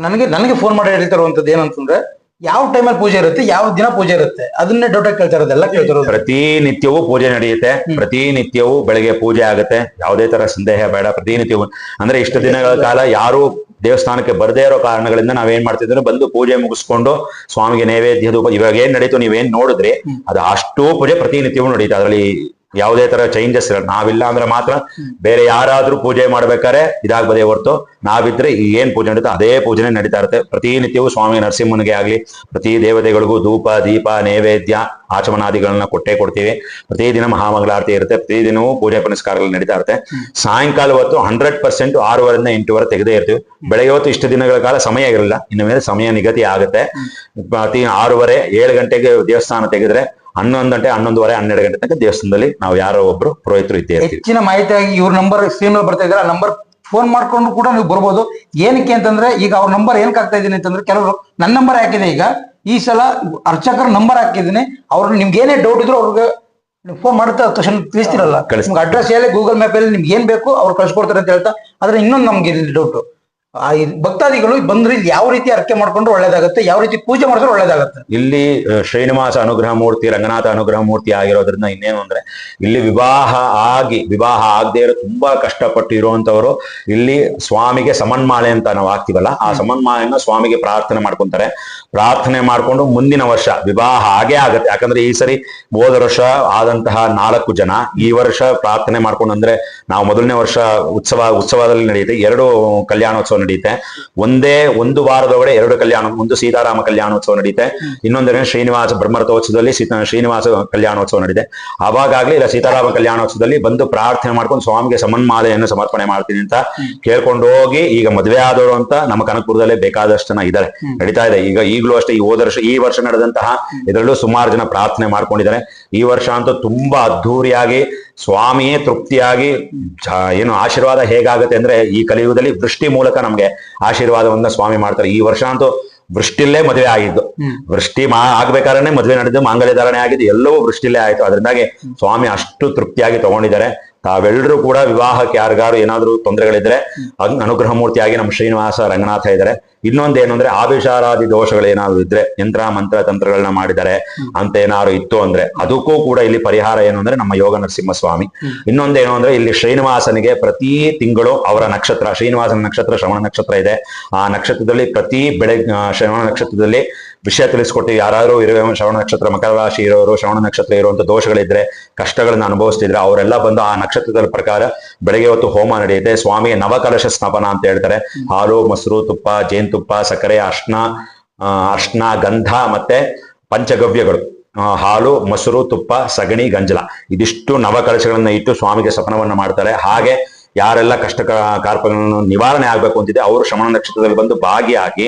ನನಗೆ ನನಗೆ ಫೋನ್ ಮಾಡಿ ಹೇಳ್ತಾ ಇರುವಂತದ್ದು ಏನಂತಂದ್ರೆ ಯಾವ ಟೈಮಲ್ಲಿ ಪೂಜೆ ಇರುತ್ತೆ ಯಾವ ದಿನ ಪೂಜೆ ಇರುತ್ತೆ ಅದನ್ನೇ ಡೌಟ್ ಕೇಳ್ತಾ ಇರೋದೆಲ್ಲ ಕೇಳ್ತಿರೋದು. ಪ್ರತಿನಿತ್ಯವೂ ಪೂಜೆ ನಡೆಯುತ್ತೆ ಪ್ರತಿನಿತ್ಯವೂ ಬೆಳಗ್ಗೆ ಪೂಜೆ ಆಗುತ್ತೆ ಯಾವುದೇ ತರ ಸಂದೇಹ ಬೇಡ ಪ್ರತಿನಿತ್ಯವೂ. ಅಂದ್ರೆ ಇಷ್ಟು ದಿನಗಳ ಕಾಲ ಯಾರು ದೇವಸ್ಥಾನಕ್ಕೆ ಬರದೇ ಇರೋ ಕಾರಣಗಳಿಂದ ನಾವೇನ್ ಮಾಡ್ತಿದ್ರು ಬಂದು ಪೂಜೆ ಮುಗಿಸ್ಕೊಂಡು ಸ್ವಾಮಿಗೆ ನೈವೇದ್ಯ ಧೂಪ ಇವಾಗ ಏನ್ ನಡೀತು ನೀವೇನ್ ನೋಡಿದ್ರಿ ಅದು ಅಷ್ಟು ಪೂಜೆ ಪ್ರತಿನಿತ್ಯವೂ ನಡೀತಾ ಅದರಲ್ಲಿ ಯಾವುದೇ ತರ ಚೇಂಜಸ್ ಇರಲ್ಲ ನಾವಿಲ್ಲ ಅಂದ್ರೆ ಮಾತ್ರ ಬೇರೆ ಯಾರಾದ್ರೂ ಪೂಜೆ ಮಾಡ್ಬೇಕಾರೆ ಇದಾಗ್ಬೋದೆ ಹೊರತು ನಾವಿದ್ರೆ ಏನ್ ಪೂಜೆ ನಡೀತಾ ಅದೇ ಪೂಜೆನೆ ನಡೀತಾ ಇರುತ್ತೆ. ಪ್ರತಿನಿತ್ಯವೂ ಸ್ವಾಮಿ ನರಸಿಂಹನಿಗೆ ಆಗ್ಲಿ, ಪ್ರತಿ ದೇವತೆಗಳಿಗೂ ಧೂಪ, ದೀಪ, ನೈವೇದ್ಯ, ಆಚಮನಾದಿಗಳನ್ನ ಕೊಟ್ಟೇ ಕೊಡ್ತೀವಿ. ಪ್ರತಿದಿನ ಮಹಾಮಂಗಳಾರತಿ ಇರುತ್ತೆ. ಪ್ರತಿದಿನವೂ ಪೂಜೆ ಪುನಸ್ಕಾರಗಳು ನಡೀತಾ ಇರುತ್ತೆ. ಸಾಯಂಕಾಲ ಹೊತ್ತು ಹಂಡ್ರೆಡ್ ಪರ್ಸೆಂಟ್ ಆರೂವರೆಯಿಂದ ಎಂಟುವರೆ ತೆಗೆದೇ ಇರ್ತೀವಿ. ಬೆಳಗ್ಗೆ ಹೊತ್ತು ಇಷ್ಟು ದಿನಗಳ ಕಾಲ ಸಮಯ ಇರಲಿಲ್ಲ. ಇನ್ನು ಮೇಲೆ ಸಮಯ ನಿಗದಿ ಆಗುತ್ತೆ. ಪ್ರತಿ ಆರೂವರೆ ಏಳು ಗಂಟೆಗೆ ದೇವಸ್ಥಾನ ತೆಗೆದ್ರೆ ಹನ್ನೊಂದು ಗಂಟೆ ಹನ್ನೊಂದುವರೆ ಹನ್ನೆರಡು ಗಂಟೆ ತನಕ ದೇವಸ್ಥಾನದಲ್ಲಿ ನಾವು ಯಾರೋ ಒಬ್ರು ಪುರೋಹಿತರು ಇದ್ದೇ ಇರ್ತೀವಿ. ಹೆಚ್ಚಿನ ಮಾಹಿತಿಯಾಗಿ ಇವ್ರ ನಂಬರ್ ಸ್ಕ್ರೀನ್ ಬರ್ತಾ ಇದ್ರೆ ಆ ನಂಬರ್ ಫೋನ್ ಮಾಡ್ಕೊಂಡು ಕೂಡ ನೀವು ಬರ್ಬೋದು. ಏನಕ್ಕೆ ಅಂತಂದ್ರೆ ಈಗ ಅವ್ರ ನಂಬರ್ ಏನ್ ಕಾಕ್ತಾ ಇದೀನಿ ಅಂತಂದ್ರೆ ಕೆಲವರು ನನ್ನ ನಂಬರ್ ಹಾಕಿದೆ ಈಗ. ಈ ಸಲ ಅರ್ಚಕರ ನಂಬರ್ ಹಾಕಿದ್ದೀನಿ. ಅವ್ರು ನಿಮ್ಗೆ ಏನೇ ಡೌಟ್ ಇದ್ರು ಅವ್ರಿಗೆ ಫೋನ್ ಮಾಡ್ತಾ ತಕ್ಷಣ ತಿಳಿಸ್ತಿರಲ್ಲ. ನಿಮ್ಗೆ ಅಡ್ರೆಸ್ ಹೇಳಿ ಗೂಗಲ್ ಮ್ಯಾಪ್ ಅಲ್ಲಿ ನಿಮ್ಗೆ ಏನ್ ಬೇಕು ಅವ್ರು ಕಳ್ಸಿಕೊಡ್ತಾರೆ ಅಂತ ಹೇಳ್ತಾ ಆದ್ರೆ ಇನ್ನೊಂದು ನಮ್ಗೆ ಡೌಟ್ ಆ ಭಕ್ತಾದಿಗಳು ಬಂದ್ರೆ ಇಲ್ಲಿ ಯಾವ ರೀತಿ ಅರ್ಕೆ ಮಾಡ್ಕೊಂಡ್ರೆ ಒಳ್ಳೇದಾಗುತ್ತೆ ಯಾವ ರೀತಿ ಪೂಜೆ ಮಾಡಿದ್ರೆ ಒಳ್ಳೇದಾಗುತ್ತೆ? ಇಲ್ಲಿ ಶ್ರೀನಿವಾಸ ಅನುಗ್ರಹ ಮೂರ್ತಿ ರಂಗನಾಥ ಅನುಗ್ರಹ ಮೂರ್ತಿ ಆಗಿರೋದ್ರಿಂದ ಇನ್ನೇನು ಅಂದ್ರೆ ಇಲ್ಲಿ ವಿವಾಹ ಆಗಿ ವಿವಾಹ ಆಗದೆ ಇರೋ ತುಂಬಾ ಕಷ್ಟಪಟ್ಟು ಇರುವಂತವರು ಇಲ್ಲಿ ಸ್ವಾಮಿಗೆ ಸಮನ್ಮಾಲೆ ಅಂತ ನಾವು ಹಾಕ್ತಿವಲ್ಲ ಆ ಸಮನ್ಮಾಲೆಯನ್ನ ಸ್ವಾಮಿಗೆ ಪ್ರಾರ್ಥನೆ ಮಾಡ್ಕೊಂತಾರೆ. ಪ್ರಾರ್ಥನೆ ಮಾಡ್ಕೊಂಡು ಮುಂದಿನ ವರ್ಷ ವಿವಾಹ ಆಗೇ ಆಗತ್ತೆ. ಯಾಕಂದ್ರೆ ಈ ಸರಿ ಹೋದ ವರ್ಷ ಆದಂತಹ ನಾಲ್ಕು ಜನ ಈ ವರ್ಷ ಪ್ರಾರ್ಥನೆ ಮಾಡ್ಕೊಂಡು ಅಂದ್ರೆ ನಾವು ಮೊದಲನೇ ವರ್ಷ ಉತ್ಸವ ಉತ್ಸವದಲ್ಲಿ ನಡೆಯುತ್ತೆ. ಎರಡು ಕಲ್ಯಾಣೋತ್ಸವ ನಡೆಯುತ್ತೆ ಒಂದೇ ಒಂದು ವಾರದೊಳಗಡೆ ಎರಡು ಕಲ್ಯಾಣ, ಒಂದು ಸೀತಾರಾಮ ಕಲ್ಯಾಣೋತ್ಸವ ನಡೆಯುತ್ತೆ ಇನ್ನೊಂದೇ ಶ್ರೀನಿವಾಸ ಬ್ರಹ್ಮರಥೋತ್ಸವದಲ್ಲಿ ಶ್ರೀನಿವಾಸ ಕಲ್ಯಾಣೋತ್ಸವ ನಡೆದಿದೆ ಅವಾಗಲೇ ಇಲ್ಲ ಸೀತಾರಾಮ ಕಲ್ಯಾಣೋತ್ಸವದಲ್ಲಿ ಬಂದು ಪ್ರಾರ್ಥನೆ ಮಾಡ್ಕೊಂಡು ಸ್ವಾಮಿಗೆ ಸಮನ್ಮಾಲೆಯನ್ನು ಸಮರ್ಪಣೆ ಮಾಡ್ತೀನಿ ಅಂತ ಕೇಳ್ಕೊಂಡು ಹೋಗಿ ಈಗ ಮದುವೆ ಆದವರು ಅಂತ ನಮ್ಮ ಕನಕಪುರದಲ್ಲೇ ಬೇಕಾದಷ್ಟು ಜನ ಇದ್ದಾರೆ. ನಡೀತಾ ಇದೆ. ಈಗ ಈಗಲೂ ಅಷ್ಟೇ ಈ ಹೋದ ವರ್ಷ, ಈ ವರ್ಷ ನಡೆದಂತಹ ಇದರಲ್ಲೂ ಸುಮಾರು ಜನ ಪ್ರಾರ್ಥನೆ ಮಾಡ್ಕೊಂಡಿದ್ದಾರೆ. ಈ ವರ್ಷ ಅಂತೂ ತುಂಬಾ ಅದ್ಧೂರಿಯಾಗಿ ಸ್ವಾಮಿಯೇ ತೃಪ್ತಿಯಾಗಿ ಏನು ಆಶೀರ್ವಾದ ಹೇಗಾಗುತ್ತೆ ಅಂದ್ರೆ ಈ ಕಲಿಯುಗದಲ್ಲಿ ವೃಷ್ಟಿ ಮೂಲಕ ನಮ್ಗೆ ಆಶೀರ್ವಾದವನ್ನ ಸ್ವಾಮಿ ಮಾಡ್ತಾರೆ. ಈ ವರ್ಷ ಅಂತೂ ವೃಷ್ಟಿಲ್ಲೇ ಮದುವೆ ಆಗಿದ್ದು. ವೃಷ್ಟಿ ಮಾ ಆಗ್ಬೇಕಾದ್ರೆ ಮದುವೆ ನಡೆದು ಮಾಂಗಲ್ಯ ಧಾರಣೆ ಆಗಿದ್ದು ಎಲ್ಲವೂ ವೃಷ್ಟಿಲ್ಲೇ ಆಯ್ತು. ಅದರಿಂದಾಗಿ ಸ್ವಾಮಿ ಅಷ್ಟು ತೃಪ್ತಿಯಾಗಿ ತಗೊಂಡಿದ್ದಾರೆ. ತಾವೆಲ್ಲರೂ ಕೂಡ ವಿವಾಹಕ್ಕೆ ಯಾರಿಗಾರು ಏನಾದರೂ ತೊಂದರೆಗಳಿದ್ರೆ ಅನ್- ಅನುಗ್ರಹ ಮೂರ್ತಿಯಾಗಿ ನಮ್ಮ ಶ್ರೀನಿವಾಸ ರಂಗನಾಥ ಇದ್ದಾರೆ. ಇನ್ನೊಂದು ಏನು ಅಂದ್ರೆ ಆಭಿಷಾರಾದಿ ದೋಷಗಳು ಏನಾದ್ರು ಇದ್ರೆ ಯಂತ್ರ, ಮಂತ್ರ ತಂತ್ರಗಳನ್ನ ಮಾಡಿದ್ದಾರೆ ಅಂತ ಏನಾದ್ರು ಇತ್ತು ಅಂದ್ರೆ ಅದಕ್ಕೂ ಕೂಡ ಇಲ್ಲಿ ಪರಿಹಾರ ಏನು ಅಂದ್ರೆ ನಮ್ಮ ಯೋಗ ನರಸಿಂಹ ಸ್ವಾಮಿ ಇನ್ನೊಂದೇನು ಅಂದ್ರೆ ಇಲ್ಲಿ ಶ್ರೀನಿವಾಸನಿಗೆ ಪ್ರತಿ ತಿಂಗಳು ಅವರ ನಕ್ಷತ್ರ, ಶ್ರೀನಿವಾಸನ ನಕ್ಷತ್ರ, ಶ್ರವಣ ನಕ್ಷತ್ರ ಇದೆ. ಆ ನಕ್ಷತ್ರದಲ್ಲಿ ಪ್ರತಿ ಬೆಳಗ್ಗೆ ಶ್ರವಣ ನಕ್ಷತ್ರದಲ್ಲಿ ವಿಷಯ ತಿಳಿಸ್ಕೊಟ್ಟು ಯಾರು ಇರುವ ಶ್ರವಣ ನಕ್ಷತ್ರ ಮಕರ ರಾಶಿ ಇರೋರು ಶ್ರವಣ ನಕ್ಷತ್ರ ಇರುವಂತ ದೋಷಗಳಿದ್ರೆ, ಕಷ್ಟಗಳನ್ನ ಅನುಭವಿಸ್ತಿದ್ರೆ ಅವರೆಲ್ಲ ಬಂದು ಆ ನಕ್ಷತ್ರದ ಪ್ರಕಾರ ಬೆಳಗ್ಗೆ ಹೊತ್ತು ಹೋಮ ನಡೆಯುತ್ತೆ. ಸ್ವಾಮಿಯ ನವಕಲಶ ಸ್ಥಾಪನ ಅಂತ ಹೇಳ್ತಾರೆ. ಹಾಲು, ಮೊಸರು, ತುಪ್ಪ, ಜೇನುತುಪ್ಪ, ಸಕ್ಕರೆ, ಅರ್ಶನ ಅರ್ಶನ, ಗಂಧ ಮತ್ತೆ ಪಂಚಗವ್ಯಗಳು. ಹಾಲು, ಮೊಸರು, ತುಪ್ಪ, ಸಗಣಿ, ಗಂಜಲ. ಇದಿಷ್ಟು ನವಕಲಶಗಳನ್ನ ಇಟ್ಟು ಸ್ವಾಮಿಗೆ ಸಪನವನ್ನ ಮಾಡ್ತಾರೆ. ಹಾಗೆ ಯಾರೆಲ್ಲ ಕಷ್ಟ ಕಾರ್ಪಗಳನ್ನು ನಿವಾರಣೆ ಆಗ್ಬೇಕು ಅಂತಿದೆ, ಅವರು ಶ್ರಮಣ ನಕ್ಷತ್ರದಲ್ಲಿ ಬಂದು ಭಾಗಿಯಾಗಿ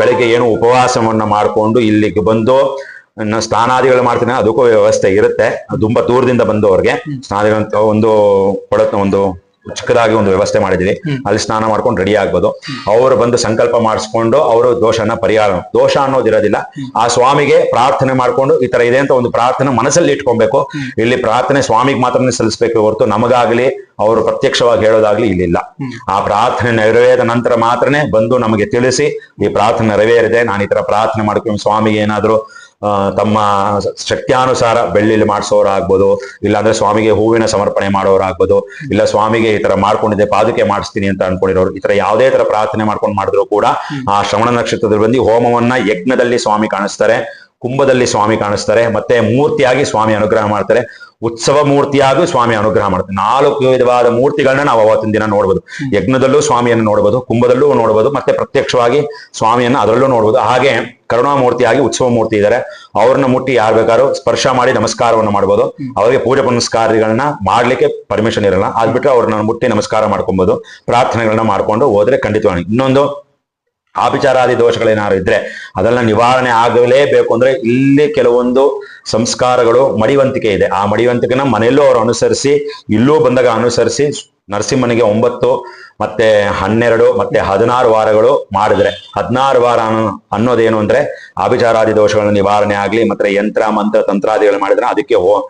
ಬೆಳಗ್ಗೆ ಏನು ಉಪವಾಸವನ್ನ ಮಾಡಿಕೊಂಡು ಇಲ್ಲಿಗೆ ಬಂದು ಸ್ನಾನಾದಿಗಳು ಮಾಡ್ತೀನಿ, ಅದಕ್ಕೂ ವ್ಯವಸ್ಥೆ ಇರುತ್ತೆ. ತುಂಬಾ ದೂರದಿಂದ ಬಂದು ಅವ್ರಿಗೆ ಸ್ನಾನ ಒಂದು ಕೊಡತ್ನ ಒಂದು ಚಿಕ್ಕದಾಗಿ ಒಂದು ವ್ಯವಸ್ಥೆ ಮಾಡಿದೀವಿ. ಅಲ್ಲಿ ಸ್ನಾನ ಮಾಡ್ಕೊಂಡು ರೆಡಿ ಆಗ್ಬೋದು. ಅವರು ಬಂದು ಸಂಕಲ್ಪ ಮಾಡಿಸ್ಕೊಂಡು ಅವರು ದೋಷನ ಪರಿಹಾರ ದೋಷ ಅನ್ನೋದಿರೋದಿಲ್ಲ ಆ ಸ್ವಾಮಿಗೆ ಪ್ರಾರ್ಥನೆ ಮಾಡ್ಕೊಂಡು ಈ ತರ ಇದೆ ಅಂತ ಒಂದು ಪ್ರಾರ್ಥನೆ ಮನಸ್ಸಲ್ಲಿ ಇಟ್ಕೊಬೇಕು. ಇಲ್ಲಿ ಪ್ರಾರ್ಥನೆ ಸ್ವಾಮಿಗೆ ಮಾತ್ರನೇ ಸಲ್ಲಿಸ್ಬೇಕು ಹೊರತು ನಮಗಾಗ್ಲಿ ಅವರು ಪ್ರತ್ಯಕ್ಷವಾಗಿ ಹೇಳೋದಾಗ್ಲಿ ಇಲ್ಲಿಲ್ಲ ಆ ಪ್ರಾರ್ಥನೆ ನೆರವೇರಿದ ನಂತರ ಮಾತ್ರನೇ ಬಂದು ನಮಗೆ ತಿಳಿಸಿ ಈ ಪ್ರಾರ್ಥನೆ ನೆರವೇರಿದೆ. ನಾನು ಈ ತರ ಪ್ರಾರ್ಥನೆ ಮಾಡ್ಕೊಂಡು ಸ್ವಾಮಿಗೆ ಏನಾದ್ರು ತಮ್ಮ ಶಕ್ತ್ಯಾನುಸಾರ ಬೆಳ್ಳಿಲಿ ಮಾಡಿಸೋರಾಗ್ಬೋದು ಇಲ್ಲಾಂದ್ರೆ ಸ್ವಾಮಿಗೆ ಹೂವಿನ ಸಮರ್ಪಣೆ ಮಾಡೋರಾಗ್ಬೋದು ಇಲ್ಲ ಸ್ವಾಮಿಗೆ ಈ ತರ ಮಾಡ್ಕೊಂಡಿದ್ದೆ ಪಾದುಕೆ ಮಾಡಿಸ್ತೀನಿ ಅಂತ ಅನ್ಕೊಂಡಿರೋರು ಈ ತರ ಯಾವುದೇ ತರ ಪ್ರಾರ್ಥನೆ ಮಾಡ್ಕೊಂಡು ಮಾಡಿದ್ರು ಕೂಡ ಆ ಶ್ರವಣ ನಕ್ಷತ್ರದಲ್ಲಿ ಬಂದು ಹೋಮವನ್ನ ಯಜ್ಞದಲ್ಲಿ ಸ್ವಾಮಿ ಕಾಣಿಸ್ತಾರೆ. ಕುಂಭದಲ್ಲಿ ಸ್ವಾಮಿ ಕಾಣಿಸ್ತಾರೆ, ಮತ್ತೆ ಮೂರ್ತಿಯಾಗಿ ಸ್ವಾಮಿ ಅನುಗ್ರಹ ಮಾಡ್ತಾರೆ, ಉತ್ಸವ ಮೂರ್ತಿಯಾಗೂ ಸ್ವಾಮಿ ಅನುಗ್ರಹ ಮಾಡ್ತಾರೆ. ನಾಲ್ಕು ವಿಧವಾದ ಮೂರ್ತಿಗಳನ್ನ ನಾವು ಅವತ್ತಿನ ದಿನ ನೋಡ್ಬೋದು. ಯಜ್ಞದಲ್ಲೂ ಸ್ವಾಮಿಯನ್ನು ನೋಡ್ಬೋದು, ಕುಂಭದಲ್ಲೂ ನೋಡ್ಬೋದು, ಮತ್ತೆ ಪ್ರತ್ಯಕ್ಷವಾಗಿ ಸ್ವಾಮಿಯನ್ನು ಅದರಲ್ಲೂ ನೋಡ್ಬೋದು. ಹಾಗೆ ಕರುಣಾಮೂರ್ತಿಯಾಗಿ ಉತ್ಸವ ಮೂರ್ತಿ ಇದ್ದಾರೆ ಅವ್ರನ್ನ ಮುಟ್ಟಿ ಯಾರು ಬೇಕಾದ್ರೂ ಸ್ಪರ್ಶ ಮಾಡಿ ನಮಸ್ಕಾರವನ್ನು ಮಾಡ್ಬೋದು. ಅವರಿಗೆ ಪೂಜೆ ಪುನಸ್ಕಾರಗಳನ್ನ ಮಾಡ್ಲಿಕ್ಕೆ ಪರ್ಮಿಷನ್ ಇರಲ್ಲ. ಅದ್ಬಿಟ್ರೆ ಅವ್ರನ್ನ ಮುಟ್ಟಿ ನಮಸ್ಕಾರ ಮಾಡ್ಕೊಬೋದು, ಪ್ರಾರ್ಥನೆಗಳನ್ನ ಮಾಡ್ಕೊಂಡು ಹೋದ್ರೆ ಖಂಡಿತವಾಗಿ ಇನ್ನೊಂದು ಆಭಿಚಾರಾದಿ ದೋಷಗಳೇನಾದ್ರು ಇದ್ರೆ ಅದೆಲ್ಲ ನಿವಾರಣೆ ಆಗಲೇಬೇಕು ಅಂದ್ರೆ ಇಲ್ಲಿ ಕೆಲವೊಂದು ಸಂಸ್ಕಾರಗಳು ಮಡಿವಂತಿಕೆ ಇದೆ. ಆ ಮಡಿವಂತಿಕೆನ ಮನೆಯಲ್ಲೂ ಅವರು ಅನುಸರಿಸಿ, ಇಲ್ಲೂ ಬಂದಾಗ ಅನುಸರಿಸಿ ನರಸಿಂಹನಿಗೆ ಒಂಬತ್ತು, ಮತ್ತೆ ಹನ್ನೆರಡು, ಮತ್ತೆ ಹದಿನಾರು ವಾರಗಳು ಮಾಡಿದ್ರೆ. ಹದಿನಾರು ವಾರ ಅನ್ನೋ- ಅನ್ನೋದೇನು ಅಂದ್ರೆ ಆಭಿಚಾರಾದಿ ದೋಷಗಳ ನಿವಾರಣೆ ಆಗ್ಲಿ, ಮತ್ತೆ ಯಂತ್ರ, ಮಂತ್ರ, ತಂತ್ರಾದಿಗಳು ಮಾಡಿದ್ರೆ ಅದಕ್ಕೆ ಹೋ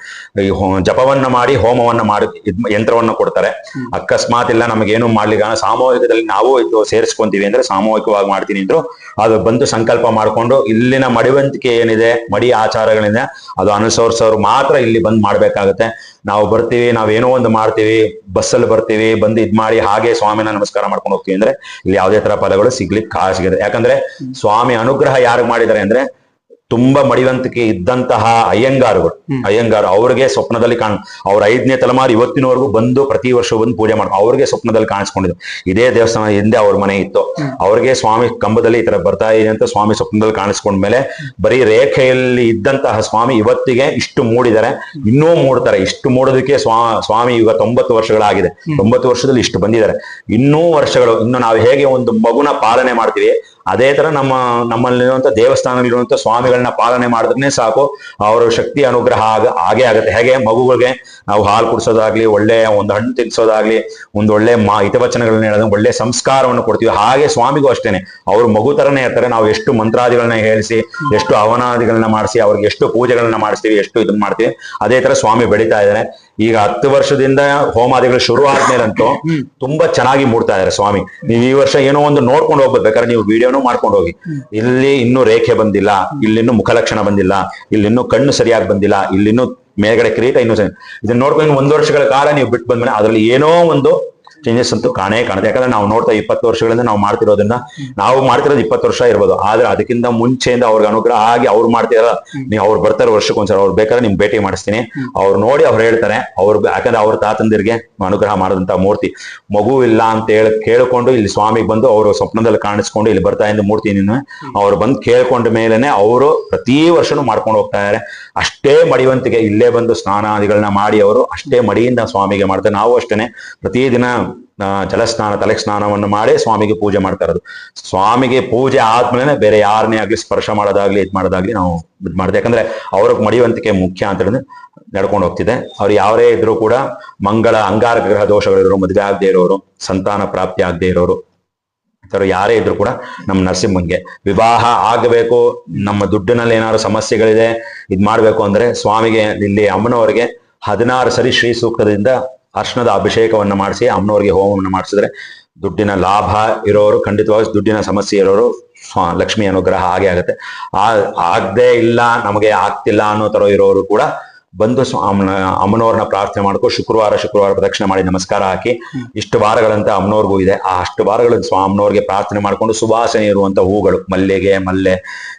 ಜಪವನ್ನ ಮಾಡಿ, ಹೋಮವನ್ನ ಮಾಡಿ ಯಂತ್ರವನ್ನ ಕೊಡ್ತಾರೆ. ಅಕಸ್ಮಾತ್ ಇಲ್ಲ ನಮಗೇನು ಮಾಡ್ಲಿಕ್ಕೆ ಸಾಮೂಹಿಕದಲ್ಲಿ ನಾವು ಇದು ಸೇರಿಸ್ಕೊಂತೀವಿ ಅಂದ್ರೆ ಸಾಮೂಹಿಕವಾಗಿ ಮಾಡ್ತೀನಿ ಅಂದ್ರು, ಅದು ಬಂದು ಸಂಕಲ್ಪ ಮಾಡ್ಕೊಂಡು ಇಲ್ಲಿನ ಮಡಿವಂತಿಕೆ ಏನಿದೆ, ಮಡಿ ಆಚಾರಗಳಿದೆ ಅದು ಅನುಸರಿಸೋರು ಮಾತ್ರ ಇಲ್ಲಿ ಬಂದ್ ಮಾಡ್ಬೇಕಾಗತ್ತೆ. ನಾವು ಬರ್ತೀವಿ ನಾವೇನೋ ಒಂದು ಮಾಡ್ತೀವಿ ಬಸ್ಸಲ್ಲಿ ಬರ್ತೀವಿ ಬಂದು ಇದ್ ಮಾಡಿ ಹಾಗೆ ಸ್ವಾಮಿನ ನಮಸ್ಕಾರ ಮಾಡ್ಕೊಂಡು ಹೋಗ್ತೀವಿ ಅಂದ್ರೆ ಇಲ್ಲಿ ಯಾವುದೇ ತರ ಫಲಗಳು ಸಿಗ್ಲಿಕ್ಕೆ ಕಾಸಿಗಿದೆ ಯಾಕಂದ್ರೆ ಸ್ವಾಮಿ ಅನುಗ್ರಹ ಯಾರಿಗೆ ಮಾಡಿದ್ದಾರೆ ಅಂದ್ರೆ ತುಂಬಾ ಮಡಿವಂತಿಕೆ ಇದ್ದಂತಹ ಅಯ್ಯಂಗಾರುಗಳು. ಅಯ್ಯಂಗಾರು ಅವ್ರಿಗೆ ಸ್ವಪ್ನದಲ್ಲಿ ಕಾಣ್ ಅವ್ರ ಐದನೇ ತಲೆಮಾರು ಇವತ್ತಿನವರೆಗೂ ಬಂದು ಪ್ರತಿ ವರ್ಷ ಬಂದು ಪೂಜೆ ಮಾಡ್ತಾರೆ ಅವ್ರಿಗೆ ಸ್ವಪ್ನದಲ್ಲಿ ಕಾಣಿಸ್ಕೊಂಡಿದ್ರು. ಇದೇ ದೇವಸ್ಥಾನ ಹಿಂದೆ ಅವ್ರ ಮನೆ ಇತ್ತು. ಅವ್ರಿಗೆ ಸ್ವಾಮಿ ಕಂಬದಲ್ಲಿ ಈ ತರ ಬರ್ತಾ ಇದೆ ಅಂತ ಸ್ವಾಮಿ ಸ್ವಪ್ನದಲ್ಲಿ ಕಾಣಿಸ್ಕೊಂಡ್ಮೇಲೆ ಬರೀ ರೇಖೆಯಲ್ಲಿ ಇದ್ದಂತಹ ಸ್ವಾಮಿ ಇವತ್ತಿಗೆ ಇಷ್ಟು ಮೂಡಿದ್ದಾರೆ. ಇನ್ನೂ ಮೂಡ್ತಾರೆ. ಇಷ್ಟು ಮೂಡೋದಕ್ಕೆ ಸ್ವಾ ಸ್ವಾಮಿ ಈಗ ತೊಂಬತ್ತು ವರ್ಷಗಳಾಗಿದೆ. ತೊಂಬತ್ತು ವರ್ಷದಲ್ಲಿ ಇಷ್ಟು ಬಂದಿದ್ದಾರೆ. ಇನ್ನೂ ವರ್ಷಗಳು ಇನ್ನು ನಾವು ಹೇಗೆ ಒಂದು ಮಗುನ ಪಾಲನೆ ಮಾಡ್ತೀವಿ ಅದೇ ತರ ನಮ್ಮ ನಮ್ಮಲ್ಲಿರುವಂತ ದೇವಸ್ಥಾನದಲ್ಲಿರುವಂತ ಸ್ವಾಮಿಗಳನ್ನ ಪಾಲನೆ ಮಾಡಿದ್ರೆ ಸಾಕು. ಅವರ ಶಕ್ತಿ ಅನುಗ್ರಹ ಆಗ ಹಾಗೆ ಆಗುತ್ತೆ. ಹೇಗೆ? ಮಗುಗಳಿಗೆ ನಾವು ಹಾಲು ಕುಡಿಸೋದಾಗ್ಲಿ, ಒಳ್ಳೆ ಒಂದು ಹಣ್ಣು ತಿನ್ಸೋದಾಗ್ಲಿ, ಒಂದು ಒಳ್ಳೆ ಮಾ, ಹಿತವಚನಗಳನ್ನ ಹೇಳೋದು, ಒಳ್ಳೆ ಸಂಸ್ಕಾರವನ್ನು ಕೊಡ್ತೀವಿ. ಹಾಗೆ ಸ್ವಾಮಿಗೂ ಅಷ್ಟೇನೆ. ಅವ್ರು ಮಗು ತರನೇ ಇರ್ತಾರೆ. ನಾವು ಎಷ್ಟು ಮಂತ್ರಾದಿಗಳನ್ನ ಹೇಳಿಸಿ, ಎಷ್ಟು ಅವನಾದಿಗಳನ್ನ ಮಾಡಿಸಿ, ಅವ್ರಿಗೆ ಎಷ್ಟು ಪೂಜೆಗಳನ್ನ ಮಾಡಿಸ್ತೀವಿ, ಎಷ್ಟು ಇದನ್ನ ಮಾಡ್ತೀವಿ. ಅದೇ ತರ ಸ್ವಾಮಿ ಬೆಳೀತಾ ಇದ್ದಾನೆ ಈಗ ಹತ್ತು ವರ್ಷದಿಂದ ಹೋಮಾದಿಗಳು ಶುರು ಆದ್ಮೇಲಂತೂ ತುಂಬಾ ಚೆನ್ನಾಗಿ ಮೂಡ್ತಾ ಇದಾರೆ ಸ್ವಾಮಿ. ನೀವು ಈ ವರ್ಷ ಏನೋ ಒಂದು ನೋಡ್ಕೊಂಡು ಹೋಗ್ಬೇಕಾದ್ರೆ ನೀವು ವಿಡಿಯೋನು ಮಾಡ್ಕೊಂಡು ಹೋಗಿ. ಇಲ್ಲಿ ಇನ್ನೂ ರೇಖೆ ಬಂದಿಲ್ಲ ಇಲ್ಲಿನ್ನೂ ಮುಖಲಕ್ಷಣ ಬಂದಿಲ್ಲ ಇಲ್ಲಿನ್ನೂ ಕಣ್ಣು ಸರಿಯಾಗಿ ಬಂದಿಲ್ಲ ಇಲ್ಲಿನ್ನೂ ಮೇಲ್ಗಡೆ ಕಿರೀಟ ಇನ್ನೂ ಸರಿ ಇದನ್ನ ನೋಡ್ಕೊಂಡು ಒಂದು ವರ್ಷಗಳ ಕಾಲ ನೀವು ಬಿಟ್ಟು ಬಂದ್ಮೇಲೆ ಅದ್ರಲ್ಲಿ ಏನೋ ಒಂದು ಚೇಂಜಸ್ ಅಂತೂ ಕಾಣೇ ಕಾಣುತ್ತೆ. ಯಾಕಂದ್ರೆ ನಾವು ನೋಡ್ತಾ ಇಪ್ಪತ್ತು ವರ್ಷಗಳಿಂದ ನಾವು ಮಾಡ್ತಿರೋದನ್ನ ನಾವು ಮಾಡ್ತಿರೋದು ಇಪ್ಪತ್ತು ವರ್ಷ ಇರ್ಬೋದು. ಆದ್ರೆ ಅದಕ್ಕಿಂತ ಮುಂಚೆಯಿಂದ ಅವ್ರಿಗೆ ಅನುಗ್ರಹ ಆಗಿ ಅವ್ರು ಮಾಡ್ತಿರೋ ನೀವು ಅವ್ರು ಬರ್ತಾರೆ ವರ್ಷಕ್ಕೊಂದ್ಸಲ. ಅವ್ರು ಬೇಕಾದ್ರೆ ನಿಮ್ ಭೇಟಿ ಮಾಡಿಸ್ತೀನಿ. ಅವ್ರು ನೋಡಿ ಅವ್ರು ಹೇಳ್ತಾರೆ. ಅವ್ರು ಯಾಕಂದ್ರೆ ಅವ್ರ ತಾತಂದಿರಿಗೆ ಅನುಗ್ರಹ ಮಾಡಿದಂತ ಮೂರ್ತಿ. ಮಗು ಇಲ್ಲ ಅಂತ ಹೇಳಿ ಕೇಳ್ಕೊಂಡು ಇಲ್ಲಿ ಸ್ವಾಮಿಗೆ ಬಂದು ಅವರು ಸ್ವಪ್ನದಲ್ಲಿ ಕಾಣಿಸ್ಕೊಂಡು ಇಲ್ಲಿ ಬರ್ತಾ ಇದ್ದ ಮೂರ್ತಿ ನೀನು ಅವ್ರು ಬಂದು ಕೇಳ್ಕೊಂಡ ಮೇಲೆನೆ ಅವರು ಪ್ರತಿ ವರ್ಷನೂ ಮಾಡ್ಕೊಂಡು ಹೋಗ್ತಾ ಇದಾರೆ. ಅಷ್ಟೇ ಮಡಿವಂತಿಗೆ ಇಲ್ಲೇ ಬಂದು ಸ್ನಾನಾದಿಗಳನ್ನ ಮಾಡಿ ಅವರು ಅಷ್ಟೇ ಮಡಿಯಿಂದ ಸ್ವಾಮಿಗೆ ಮಾಡ್ತಾರೆ. ನಾವು ಅಷ್ಟೇನೆ ಪ್ರತಿದಿನ ಜಲಸ್ನಾನ ತಲೆ ಸ್ನಾನವನ್ನು ಮಾಡಿ ಸ್ವಾಮಿಗೆ ಪೂಜೆ ಮಾಡ್ತಾ ಇರೋದು. ಸ್ವಾಮಿಗೆ ಪೂಜೆ ಆದ್ಮೇಲೆ ಬೇರೆ ಯಾರನ್ನೇ ಆಗ್ಲಿ ಸ್ಪರ್ಶ ಮಾಡೋದಾಗ್ಲಿ, ಇದ್ ಮಾಡೋದಾಗ್ಲಿ ನಾವು ಇದು ಮಾಡಿದೆ ಯಾಕಂದ್ರೆ ಅವ್ರಿಗೆ ಮಡಿವಂತಿಕೆ ಮುಖ್ಯ ಅಂತ ಹೇಳಿದ್ರೆ ನಡ್ಕೊಂಡು ಹೋಗ್ತಿದೆ. ಅವ್ರು ಯಾರೇ ಇದ್ರು ಕೂಡ ಮಂಗಳ ಅಂಗಾರ ಗ್ರಹ ದೋಷಗಳಿರೋರು, ಮದುವೆ ಆಗದೆ ಇರೋರು, ಸಂತಾನ ಪ್ರಾಪ್ತಿ ಆಗದೆ ಇರೋರು ತರ ಯಾರೇ ಇದ್ರು ಕೂಡ ನಮ್ಮ ನರಸಿಂಹಂಗೆ ವಿವಾಹ ಆಗಬೇಕು, ನಮ್ಮ ದುಡ್ಡಿನಲ್ಲಿ ಏನಾದ್ರು ಸಮಸ್ಯೆಗಳಿದೆ, ಇದ್ ಮಾಡ್ಬೇಕು ಅಂದ್ರೆ ಸ್ವಾಮಿಗೆ, ಇಲ್ಲಿ ಅಮ್ಮನವರಿಗೆ ಹದಿನಾರು ಸರಿ ಶ್ರೀ ಸೂಕ್ತದಿಂದ ಅರ್ಶನದ ಅಭಿಷೇಕವನ್ನ ಮಾಡಿಸಿ, ಅಮ್ಮನವರಿಗೆ ಹೋಮವನ್ನು ಮಾಡಿಸಿದ್ರೆ ದುಡ್ಡಿನ ಲಾಭ ಇರೋರು ಖಂಡಿತವಾಗಿ ದುಡ್ಡಿನ ಸಮಸ್ಯೆ ಇರೋರು ಲಕ್ಷ್ಮಿ ಅನುಗ್ರಹ ಹಾಗೆ ಆಗುತ್ತೆ. ಆ, ಆಗ್ದೇ ಇಲ್ಲ, ನಮಗೆ ಆಗ್ತಿಲ್ಲ ಅನ್ನೋ ತರ ಇರೋರು ಕೂಡ ಬಂದು ಅಮ್ಮನವ್ರನ್ನ ಪ್ರಾರ್ಥನೆ ಮಾಡ್ಕೊ ಶುಕ್ರವಾರ ಶುಕ್ರವಾರ ಪ್ರದಕ್ಷಿಣೆ ಮಾಡಿ ನಮಸ್ಕಾರ ಹಾಕಿ ಇಷ್ಟು ವಾರಗಳಂತ ಅಮ್ಮನವ್ರಿಗೂ ಇದೆ. ಆ ಅಷ್ಟು ವಾರಗಳ ಅಮ್ಮನವ್ರಿಗೆ ಪ್ರಾರ್ಥನೆ ಮಾಡ್ಕೊಂಡು ಸುವಾಸನೆ ಇರುವಂತ ಹೂಗಳು ಮಲ್ಲಿಗೆ ಮಲ್ಲೆ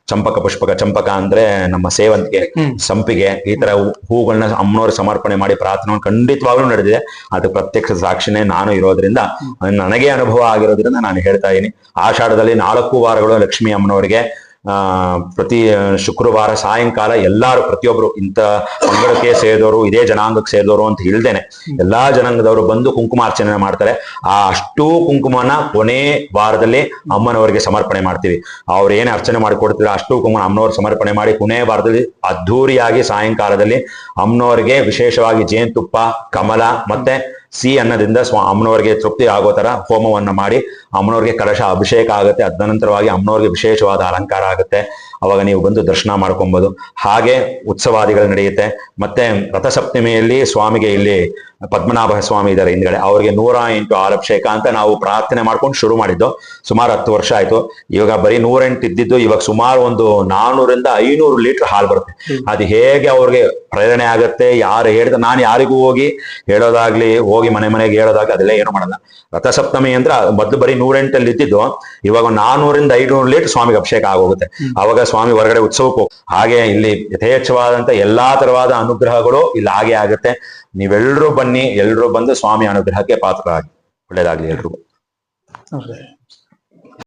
ಚಂಪಕ ಪುಷ್ಪಕ ಚಂಪಕ ಅಂದ್ರೆ ನಮ್ಮ ಸೇವಂತಿಗೆ ಸಂಪಿಗೆ ಈ ತರ ಹೂಗಳನ್ನ ಅಮ್ಮನವ್ರ ಸಮರ್ಪಣೆ ಮಾಡಿ ಪ್ರಾರ್ಥನೆ ಖಂಡಿತವಾಗ್ಲೂ ನಡೆದಿದೆ. ಅದು ಪ್ರತ್ಯಕ್ಷ ಸಾಕ್ಷಿನೇ ನಾನು ಇರೋದ್ರಿಂದ ನನಗೆ ಅನುಭವ ಆಗಿರೋದ್ರಿಂದ ನಾನು ಹೇಳ್ತಾ ಇದ್ದೀನಿ ಆಷಾಢದಲ್ಲಿ ನಾಲ್ಕು ವಾರಗಳು ಲಕ್ಷ್ಮೀ ಅಮ್ಮನವರಿಗೆ ಪ್ರತಿ ಶುಕ್ರವಾರ ಸಾಯಂಕಾಲ ಎಲ್ಲಾರು ಪ್ರತಿಯೊಬ್ರು ಇಂಥ ಪಂಗಡಕ್ಕೆ ಸೇರಿದವರು, ಇದೇ ಜನಾಂಗಕ್ಕೆ ಸೇರಿದವರು ಅಂತ ಇಲ್ದೇನೆ ಎಲ್ಲಾ ಜನಾಂಗದವರು ಬಂದು ಕುಂಕುಮಾರ್ಚನೆ ಮಾಡ್ತಾರೆ. ಆ ಅಷ್ಟೂ ಕುಂಕುಮನ ಕೊನೆ ವಾರದಲ್ಲಿ ಅಮ್ಮನವರಿಗೆ ಸಮರ್ಪಣೆ ಮಾಡ್ತೀವಿ. ಅವ್ರು ಏನೇ ಅರ್ಚನೆ ಮಾಡಿಕೊಡ್ತೀರ ಅಷ್ಟು ಕುಂಕುಮ ಅಮ್ಮನವ್ರ ಸಮರ್ಪಣೆ ಮಾಡಿ ಕೊನೆ ವಾರದಲ್ಲಿ ಅದ್ಧೂರಿಯಾಗಿ ಸಾಯಂಕಾಲದಲ್ಲಿ ಅಮ್ಮನವರಿಗೆ ವಿಶೇಷವಾಗಿ ಜೇನುತುಪ್ಪ, ಕಮಲ ಮತ್ತೆ ಸಿಹಿ ಅನ್ನದಿಂದ ಸ್ವ ಅಮ್ಮನವರಿಗೆ ತೃಪ್ತಿ ಆಗೋ ತರ ಹೋಮವನ್ನ ಮಾಡಿ ಅಮ್ಮನವ್ರಿಗೆ ಕಲಶ ಅಭಿಷೇಕ ಆಗುತ್ತೆ. ಅದನಂತರವಾಗಿ ಅಮ್ಮನವ್ರಿಗೆ ವಿಶೇಷವಾದ ಅಲಂಕಾರ ಆಗುತ್ತೆ. ಅವಾಗ ನೀವು ಬಂದು ದರ್ಶನ ಮಾಡ್ಕೊಬೋದು. ಹಾಗೆ ಉತ್ಸವಾದಿಗಳು ನಡೆಯುತ್ತೆ. ಮತ್ತೆ ರಥಸಪ್ತಮಿಯಲ್ಲಿ ಸ್ವಾಮಿಗೆ ಇಲ್ಲಿ ಪದ್ಮನಾಭ ಸ್ವಾಮಿ ಇದ್ದಾರೆ ಹಿಂದ್ಗಡೆ. ಅವ್ರಿಗೆ ನೂರ ಎಂಟು ಆರಭಿಷೇಕ ಅಂತ ನಾವು ಪ್ರಾರ್ಥನೆ ಮಾಡ್ಕೊಂಡು ಶುರು ಮಾಡಿದ್ದು. ಸುಮಾರು ಹತ್ತು ವರ್ಷ ಆಯ್ತು. ಇವಾಗ ಬರೀ ನೂರೆಂಟು ಇದ್ದಿದ್ದು ಇವಾಗ ಸುಮಾರು ಒಂದು ನಾನೂರಿಂದ ಐನೂರು ಲೀಟರ್ ಹಾಲು ಬರುತ್ತೆ. ಅದು ಹೇಗೆ ಅವ್ರಿಗೆ ಪ್ರೇರಣೆ ಆಗುತ್ತೆ ಯಾರು ಹೇಳಿದ ನಾನು ಯಾರಿಗೂ ಹೋಗಿ ಹೇಳೋದಾಗ್ಲಿ ಹೋಗಿ ಮನೆ ಮನೆಗೆ ಹೇಳೋದಾಗ್ಲಿ ಅದೆಲ್ಲ ಏನು ಮಾಡಲ್ಲ. ರಥಸಪ್ತಮಿ ಅಂದ್ರೆ ಮೊದಲು ಬರೀ ನೂರೆಂಟಲ್ಲಿ ಇದ್ದಿದ್ದು. ಇವಾಗ ನಾನೂರಿಂದ ಐನೂರು ಲೀಟರ್ ಸ್ವಾಮಿಗೆ ಅಭಿಷೇಕ ಆಗೋಗುತ್ತೆ. ಅವಾಗ ಸ್ವಾಮಿ ಹೊರಗಡೆ ಉತ್ಸವಕ್ಕೆ ಹೋಗ್- ಹಾಗೆ ಇಲ್ಲಿ ಯಥೇಚ್ಛವಾದಂತ ಎಲ್ಲಾ ತರವಾದ ಅನುಗ್ರಹಗಳು ಇಲ್ಲಿ ಹಾಗೆ ಆಗುತ್ತೆ. ನೀವೆಲ್ಲರೂ ಬನ್ನಿ. ಎಲ್ರೂ ಬಂದು ಸ್ವಾಮಿ ಅನುಗ್ರಹಕ್ಕೆ ಪಾತ್ರರಾಗಿ ಒಳ್ಳೇದಾಗ್ಲಿ ಎಲ್ರಿಗೂ.